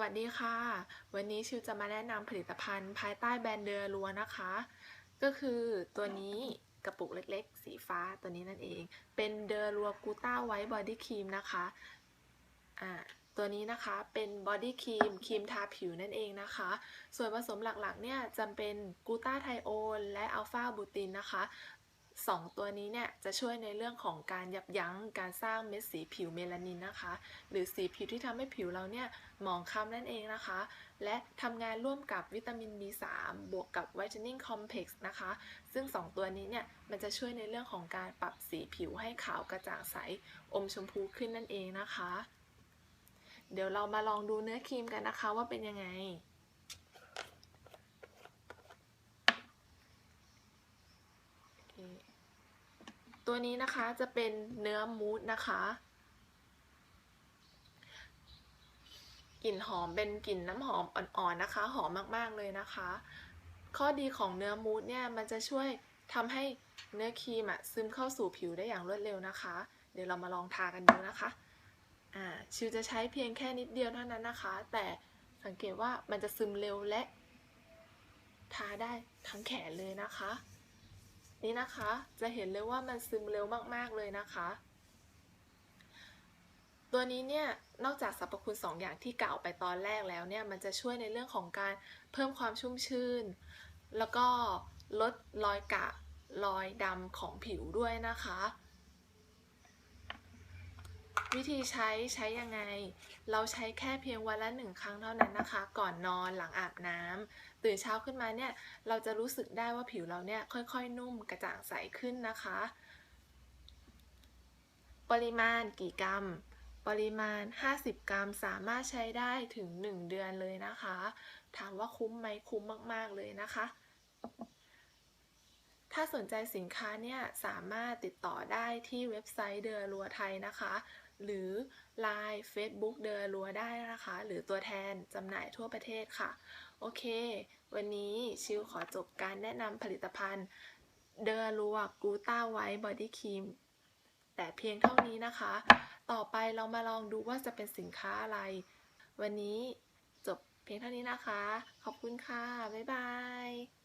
วัสดีค่ะ วันนี้ชิวจะมาแนะนำผลิตภัณฑ์ภายใต้แบรนด์เดอรัวนะคะ ก็คือตัวนี้กระปุกเล็กๆ สีฟ้าตัวนี้นั่นเอง เป็นเดอรัวกูต้าไวท์บอดี้ครีมนะคะอ่าตัวนี้นะคะเป็นบอดี้ครีมครีมทาผิวนั่นเองนะคะ ส่วนผสมหลักๆเนี่ยจำเป็นกูต้าไทโอนและอัลฟาบูตินนะคะ สองตัวนี้เนี่ยจะช่วยในเรื่องของการยับยั้งการสร้างเม็ดสีผิวเมลานินนะคะ หรือสีผิวที่ทำให้ผิวเราเนี่ยหมองคล้ำนั่นเองนะคะ และทำงานร่วมกับวิตามิน B3 บวกกับ Whitening Complex นะคะ ซึ่ง 2 ตัวนี้เนี่ยมันจะช่วยในเรื่องของการปรับสีผิวให้ขาวกระจ่างใสอมชมพูขึ้นนั่นเองนะคะ เดี๋ยวเรามาลองดูเนื้อครีมกันนะคะว่าเป็นยังไง โอเค ตัวนี้นะคะจะเป็นเนื้อมูสนะคะกลิ่นหอมเป็นกลิ่นน้ำหอมอ่อนๆนะคะ หอมมากๆเลยนะคะ ข้อดีของเนื้อมูสเนี่ยมันจะช่วยทำให้เนื้อครีมอะซึมเข้าสู่ผิวได้อย่างรวดเร็วนะคะ เดี๋ยวเรามาลองทากันดูนะคะอ่าชิวจะใช้เพียงแค่นิดเดียวเท่านั้นนะคะ แต่สังเกตว่ามันจะซึมเร็วและ ทาได้ทั้งแขนเลยนะคะ นี่นะคะจะเห็นเลยว่ามันซึมเร็วมากๆเลยนะคะ ตัวนี้เนี่ยนอกจากสรรพคุณ2อย่างที่กล่าวไปตอนแรกแล้วเนี่ยมันจะช่วยในเรื่องของการเพิ่มความชุ่มชื่น แล้วก็ลดรอยกระรอยดำของผิวด้วยนะคะ วิธีใช้ใช้ยังไง เราใช้แค่เพียงวันละหนึ่งครั้งเท่านั้นนะคะ ก่อนนอนหลังอาบน้ำตื่นเช้าขึ้นมาเนี่ยเราจะรู้สึกได้ว่าผิวเราเนี่ยค่อยๆ นุ่มกระจ่างใสขึ้นนะคะ ปริมาณกี่กรัม ปริมาณ 50 กรัมสามารถใช้ได้ถึง 1 เดือนเลยนะคะ ถามว่าคุ้มไหมคุ้มมากๆเลยนะคะถ้าสนใจสินค้าเนี่ยสามารถติดต่อได้ที่เว็บไซต์เดอรัวไทยนะคะ หรือ Line Facebook เดอรัวได้นะคะ หรือตัวแทนจำหน่ายทั่วประเทศค่ะ โอเค วันนี้ชิวขอจบการแนะนำผลิตภัณฑ์เดอรัวกูต้าไวท์บอดี้ครีมแต่เพียงเท่านี้นะคะ ต่อไปเรามาลองดูว่าจะเป็นสินค้าอะไร วันนี้จบเพียงเท่านี้นะคะ ขอบคุณค่ะ บ๊ายบาย